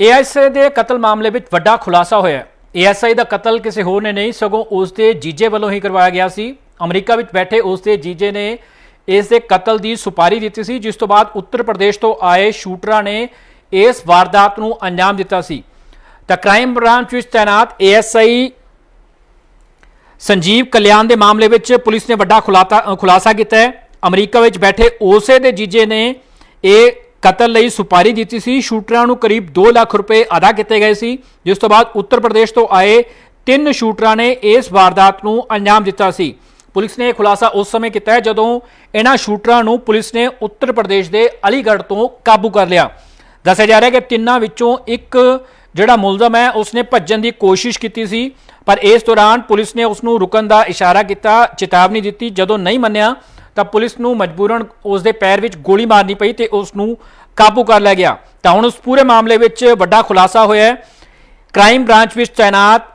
ASI ਦੇ ਕਤਲ ਮਾਮਲੇ ਵਿੱਚ ਵੱਡਾ ਖੁਲਾਸਾ ਹੋਇਆ ਹੈ। ਏਐਸਆਈ ਦਾ ਕਤਲ ਕਿਸੇ ਹੋਰ ਨੇ ਨਹੀਂ, ਸਗੋਂ ਉਸ ਦੇ ਜੀਜੇ ਵੱਲੋਂ ਹੀ ਕਰਵਾਇਆ ਗਿਆ ਸੀ। ਅਮਰੀਕਾ ਵਿੱਚ ਬੈਠੇ ਉਸ ਦੇ ਜੀਜੇ ਨੇ ਇਸ ਦੇ ਕਤਲ ਦੀ ਸੁਪਾਰੀ ਦਿੱਤੀ ਸੀ, ਜਿਸ ਤੋਂ ਬਾਅਦ ਉੱਤਰ ਪ੍ਰਦੇਸ਼ ਤੋਂ ਆਏ ਸ਼ੂਟਰਾਂ ਨੇ ਇਸ ਵਾਰਦਾਤ ਨੂੰ ਅੰਜਾਮ ਦਿੱਤਾ ਸੀ। ਤਾਂ ਕ੍ਰਾਈਮ ਬ੍ਰਾਂਚ ਵਿੱਚ ਤਾਇਨਾਤ ਏਐਸਆਈ ਸੰਜੀਵ ਕਲਿਆਣ ਦੇ ਮਾਮਲੇ ਵਿੱਚ ਪੁਲਿਸ ਨੇ ਵੱਡਾ ਖੁਲਾਤਾ ਖੁਲਾਸਾ ਕੀਤਾ ਹੈ। ਅਮਰੀਕਾ ਵਿੱਚ ਬੈਠੇ ਉਸੇ ਦੇ ਜੀਜੇ ਨੇ ਇਹ ਕਤਲ ਲਈ ਸੁਪਾਰੀ ਦਿੱਤੀ ਸੀ। ਸ਼ੂਟਰਾਂ ਨੂੰ ਕਰੀਬ 2 ਲੱਖ ਰੁਪਏ ਅਦਾ ਕੀਤੇ ਗਏ ਸੀ। ਜਿਸ ਤੋਂ ਬਾਅਦ ਉੱਤਰ ਪ੍ਰਦੇਸ਼ ਤੋਂ ਆਏ ਤਿੰਨ ਸ਼ੂਟਰਾਂ ਨੇ ਇਸ ਵਾਰਦਾਤ ਨੂੰ ਅੰਜਾਮ ਦਿੱਤਾ ਸੀ। ਪੁਲਿਸ ਨੇ ਇਹ ਖੁਲਾਸਾ ਉਸ ਸਮੇਂ ਕੀਤਾ ਜਦੋਂ ਇਹਨਾਂ ਸ਼ੂਟਰਾਂ ਨੂੰ ਪੁਲਿਸ ਨੇ ਉੱਤਰ ਪ੍ਰਦੇਸ਼ ਦੇ ਅਲੀਗੜ੍ਹ ਤੋਂ ਕਾਬੂ ਕਰ ਲਿਆ। ਦੱਸਿਆ ਜਾ ਰਿਹਾ ਕਿ ਤਿੰਨਾਂ ਵਿੱਚੋਂ ਇੱਕ ਜਿਹੜਾ ਮੁਲਜ਼ਮ ਹੈ, ਉਸਨੇ ਭੱਜਣ ਦੀ ਕੋਸ਼ਿਸ਼ ਕੀਤੀ ਸੀ, ਪਰ ਇਸ ਦੌਰਾਨ ਪੁਲਿਸ ਨੇ ਉਸ ਨੂੰ ਰੁਕਣ ਦਾ ਇਸ਼ਾਰਾ ਕੀਤਾ, ਚੇਤਾਵਨੀ ਦਿੱਤੀ। ਜਦੋਂ ਨਹੀਂ ਮੰਨਿਆ ਤਾਂ ਪੁਲਿਸ ਨੂੰ ਮਜਬੂਰਨ ਉਸ ਦੇ ਪੈਰ ਵਿੱਚ ਗੋਲੀ ਮਾਰਨੀ ਪਈ ਤੇ ਉਸ ਨੂੰ ਕਾਬੂ ਕਰ ਲਿਆ ਗਿਆ। ਤਾਂ ਹੁਣ ਉਸ ਪੂਰੇ ਮਾਮਲੇ ਵਿੱਚ ਵੱਡਾ ਖੁਲਾਸਾ ਹੋਇਆ ਹੈ। ਕ੍ਰਾਈਮ ਬ੍ਰਾਂਚ ਵਿੱਚ ਤਾਇਨਾਤ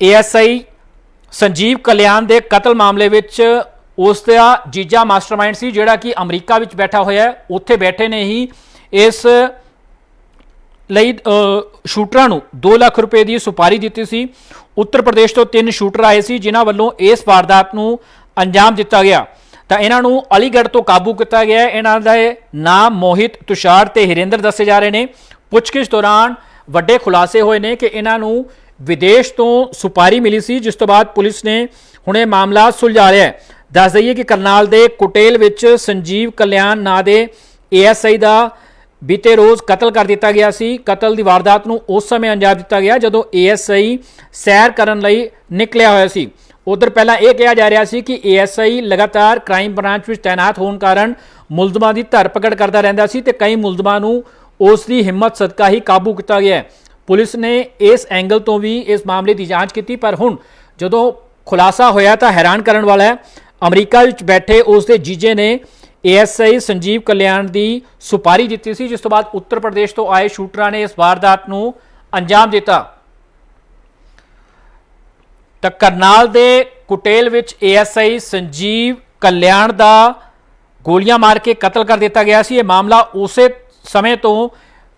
ਏਐਸਆਈ ਸੰਜੀਵ ਕਲਿਆਣ ਦੇ ਕਤਲ ਮਾਮਲੇ ਵਿੱਚ ਉਸ ਦਾ ਜੀਜਾ ਮਾਸਟਰਮਾਈਂਡ ਸੀ, ਜਿਹੜਾ ਕਿ ਅਮਰੀਕਾ ਵਿੱਚ ਬੈਠਾ ਹੋਇਆ ਹੈ। ਉੱਥੇ ਬੈਠੇ ਨੇ ਹੀ ਇਸ ਲਈ ਸ਼ੂਟਰਾਂ ਨੂੰ 2 ਲੱਖ ਰੁਪਏ ਦੀ ਸੁਪਾਰੀ ਦਿੱਤੀ ਸੀ। ਉੱਤਰ ਪ੍ਰਦੇਸ਼ ਤੋਂ ਤਿੰਨ ਸ਼ੂਟਰ ਆਏ ਸੀ, ਜਿਨ੍ਹਾਂ ਵੱਲੋਂ ਇਸ ਵਾਰਦਾਤ ਨੂੰ ਅੰਜਾਮ ਦਿੱਤਾ ਗਿਆ। ਤਾਂ ਇਹਨਾਂ ਨੂੰ ਅਲੀਗੜ੍ਹ ਤੋਂ ਕਾਬੂ ਕੀਤਾ ਗਿਆ ਇਹਨਾਂ ਦਾ ਨਾਮ ਮੋਹਿਤ ਤੁਸ਼ਾਰ ਤੇ ਹਿਰਿੰਦਰ ਦੱਸੇ ਜਾ ਰਹੇ ਨੇ। ਪੁੱਛਗਿੱਛ ਦੌਰਾਨ ਵੱਡੇ ਖੁਲਾਸੇ ਹੋਏ ਨੇ ਕਿ ਇਹਨਾਂ ਨੂੰ ਵਿਦੇਸ਼ ਤੋਂ ਸੁਪਾਰੀ ਮਿਲੀ ਸੀ, ਜਿਸ ਤੋਂ ਬਾਅਦ ਪੁਲਿਸ ਨੇ ਹੁਣ ਇਹ ਮਾਮਲਾ ਸੁਲਝਾ ਲਿਆ ਹੈ। ਦੱਸ ਦਈਏ ਕਿ ਕਰਨਾਲ ਦੇ ਕੁਟੇਲ ਵਿੱਚ ਸੰਜੀਵ ਕਲਿਆਣ ਨਾਂ ਦੇ ਏਐਸਆਈ ਦਾ ਬੀਤੇ ਰੋਜ਼ ਕਤਲ ਕਰ ਦਿੱਤਾ ਗਿਆ ਸੀ। ਕਤਲ ਦੀ ਵਾਰਦਾਤ ਨੂੰ ਉਸ ਸਮੇਂ ਅੰਜਾਮ ਦਿੱਤਾ ਗਿਆ ਜਦੋਂ ਏਐਸਆਈ ਸੈਰ ਕਰਨ ਲਈ ਨਿਕਲਿਆ ਹੋਇਆ ਸੀ। ਉਧਰ ਪਹਿਲਾਂ ਇਹ ਕਿਹਾ ਜਾ ਰਿਹਾ ਸੀ ਕਿ ਏਐਸਆਈ ਲਗਾਤਾਰ ਕ੍ਰਾਈਮ ਬ੍ਰਾਂਚ ਵਿੱਚ ਤਾਇਨਾਤ ਹੋਣ ਕਾਰਨ ਮੁਲਜ਼ਮਾਂ ਦੀ ਧਰਪਕੜ ਕਰਦਾ ਰਹਿੰਦਾ ਸੀ ਤੇ ਕਈ ਮੁਲਜ਼ਮਾਂ ਨੂੰ ਉਸ ਦੀ ਹਿੰਮਤ ਸਦਕਾ ਹੀ ਕਾਬੂ ਕੀਤਾ ਗਿਆ ਪੁਲਿਸ ਨੇ ਇਸ ਐਂਗਲ ਤੋਂ ਵੀ ਇਸ ਮਾਮਲੇ ਦੀ ਜਾਂਚ ਕੀਤੀ, ਪਰ ਹੁਣ ਜਦੋਂ ਖੁਲਾਸਾ ਹੋਇਆ ਤਾਂ ਹੈਰਾਨ ਕਰਨ ਵਾਲਾ ਹੈ। ਅਮਰੀਕਾ ਵਿੱਚ ਬੈਠੇ ਉਸ ਦੇ ਜੀਜੇ ਨੇ ਏਐਸਆਈ ਸੰਜੀਵ ਕਲਿਆਣ ਦੀ ਸੁਪਾਰੀ ਦਿੱਤੀ ਸੀ, ਜਿਸ ਤੋਂ ਬਾਅਦ ਉੱਤਰ ਪ੍ਰਦੇਸ਼ ਤੋਂ ਆਏ ਸ਼ੂਟਰਾਂ ਨੇ ਇਸ ਵਾਰਦਾਤ ਨੂੰ ਅੰਜਾਮ ਦਿੱਤਾ। ਤਾਂ ਕਰਨਾਲ ਦੇ ਕੁਟੇਲ ਵਿੱਚ ਏਐਸਆਈ ਸੰਜੀਵ ਕਲਿਆਣ ਦਾ ਗੋਲੀਆਂ ਮਾਰ ਕੇ ਕਤਲ ਕਰ ਦਿੱਤਾ ਗਿਆ ਸੀ। ਇਹ ਮਾਮਲਾ ਉਸੇ ਸਮੇਂ ਤੋਂ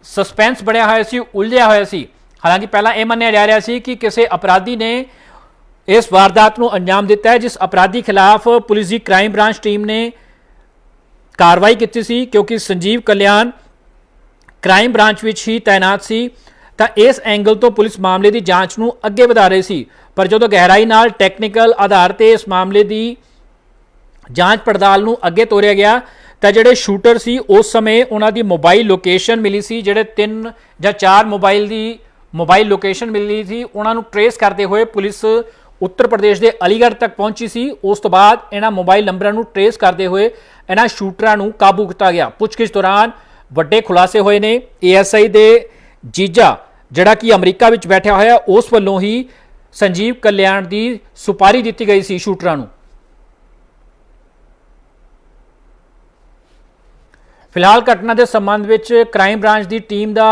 ਸਸਪੈਂਸ ਬਣਿਆ ਹੋਇਆ ਸੀ, ਉਲਝਿਆ ਹੋਇਆ ਸੀ। ਹਾਲਾਂਕਿ ਪਹਿਲਾਂ ਇਹ ਮੰਨਿਆ ਜਾ ਰਿਹਾ ਸੀ ਕਿ ਕਿਸੇ ਅਪਰਾਧੀ ਨੇ ਇਸ ਵਾਰਦਾਤ ਨੂੰ ਅੰਜਾਮ ਦਿੱਤਾ ਹੈ, ਜਿਸ ਅਪਰਾਧੀ ਖਿਲਾਫ ਪੁਲਿਸ ਦੀ ਕ੍ਰਾਈਮ ਬ੍ਰਾਂਚ ਟੀਮ ਨੇ ਕਾਰਵਾਈ ਕੀਤੀ ਸੀ, ਕਿਉਂਕਿ ਸੰਜੀਵ ਕਲਿਆਣ ਕ੍ਰਾਈਮ ਬ੍ਰਾਂਚ ਵਿੱਚ ਹੀ ਤਾਇਨਾਤ ਸੀ। ਤਾਂ ਇਸ ਐਂਗਲ ਤੋਂ ਪੁਲਿਸ ਮਾਮਲੇ ਦੀ ਜਾਂਚ ਨੂੰ ਅੱਗੇ ਵਧਾ ਰਹੀ ਸੀ। ਪਰ ਜਦੋਂ ਗਹਿਰਾਈ ਨਾਲ ਟੈਕਨੀਕਲ ਆਧਾਰ ਤੇ ਇਸ ਮਾਮਲੇ ਦੀ ਜਾਂਚ ਪੜਤਾਲ ਨੂੰ ਅੱਗੇ ਤੋਰਿਆ ਗਿਆ, ਤਾਂ ਜਿਹੜੇ ਸ਼ੂਟਰ ਸੀ, ਉਸ ਸਮੇਂ ਉਹਨਾਂ ਦੀ ਮੋਬਾਈਲ ਲੋਕੇਸ਼ਨ ਮਿਲੀ ਸੀ, ਜਿਹੜੇ ਤਿੰਨ ਜਾਂ ਚਾਰ ਮੋਬਾਈਲ ਦੀ ਮੋਬਾਈਲ ਲੋਕੇਸ਼ਨ ਮਿਲੀ ਸੀ, ਉਹਨਾਂ ਨੂੰ ਟਰੇਸ ਕਰਦੇ ਹੋਏ ਪੁਲਿਸ ਉੱਤਰ ਪ੍ਰਦੇਸ਼ ਦੇ ਅਲੀਗੜ੍ਹ ਤੱਕ ਪਹੁੰਚੀ ਸੀ। ਉਸ ਤੋਂ ਬਾਅਦ ਇਹਨਾਂ ਮੋਬਾਈਲ ਨੰਬਰਾਂ ਨੂੰ ਟਰੇਸ ਕਰਦੇ ਹੋਏ ਇਹਨਾਂ ਸ਼ੂਟਰਾਂ ਨੂੰ ਕਾਬੂ ਕੀਤਾ ਗਿਆ। ਪੁੱਛਗਿੱਛ ਦੌਰਾਨ ਵੱਡੇ ਖੁਲਾਸੇ ਹੋਏ ਨੇ। ਏਐਸਆਈ ਦੇ ਜੀਜਾ ਜਿਹੜਾ ਕਿ ਅਮਰੀਕਾ ਵਿੱਚ ਬੈਠਾ ਹੋਇਆ ਉਸ ਵੱਲੋਂ ਹੀ ਸੰਜੀਵ ਕਲਿਆਣ ਦੀ ਸੁਪਾਰੀ ਦਿੱਤੀ ਗਈ ਸੀ ਸ਼ੂਟਰਾਂ ਨੂੰ ਫਿਲਹਾਲ ਘਟਨਾ ਦੇ ਸੰਬੰਧ ਵਿੱਚ ਕ੍ਰਾਈਮ ਬ੍ਰਾਂਚ ਦੀ ਟੀਮ ਦਾ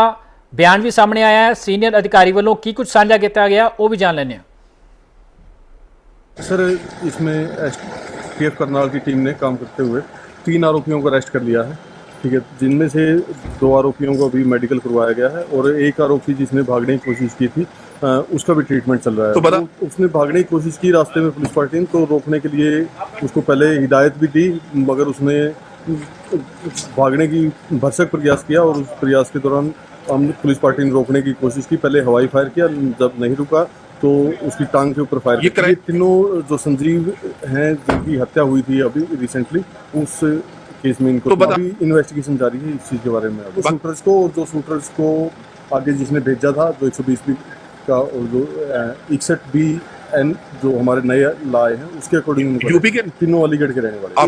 ਬਿਆਨ ਵੀ ਸਾਹਮਣੇ ਆਇਆ ਹੈ ਸੀਨੀਅਰ ਅਧਿਕਾਰੀ ਵੱਲੋਂ ਕੀ ਕੁਝ ਸਾਂਝਾ ਕੀਤਾ ਗਿਆ ਉਹ ਵੀ ਜਾਣ ਲੈਂਦੇ ਹਾਂ सर इसमें पी एफ करनाल की टीम ने काम करते हुए तीन आरोपियों को अरेस्ट कर लिया है ठीक है जिनमें से दो आरोपियों को अभी मेडिकल करवाया गया है और एक आरोपी जिसने भागने की कोशिश की थी अ, उसका भी ट्रीटमेंट चल रहा है तो बता- वो- उसने भागने की कोशिश की रास्ते में पुलिस पार्टी ने तो रोकने के लिए उसको पहले हिदायत भी दी मगर उसने भागने की भरसक प्रयास किया और उस प्रयास के दौरान हम पुलिस पार्टी ने रोकने की कोशिश की पहले हवाई फायर किया जब नहीं रुका तो उसकी टांग के ऊपर फायर ये किया। तीनों जो संजीव हैं जिनकी हत्या हुई थी अभी रिसेंटली उस केस में इनको तो बता- इन्वेस्टिगेशन जारी है इस चीज़ के बारे में। शूटर्स को और जो शूटर्स को आगे जिसने भेजा था जो 120 बी का और जो इकसठ बी एन जो हमारे नए लाए हैं उसके अकॉर्डिंग यूपी के? तीनों अलीगढ़ के रहने वाले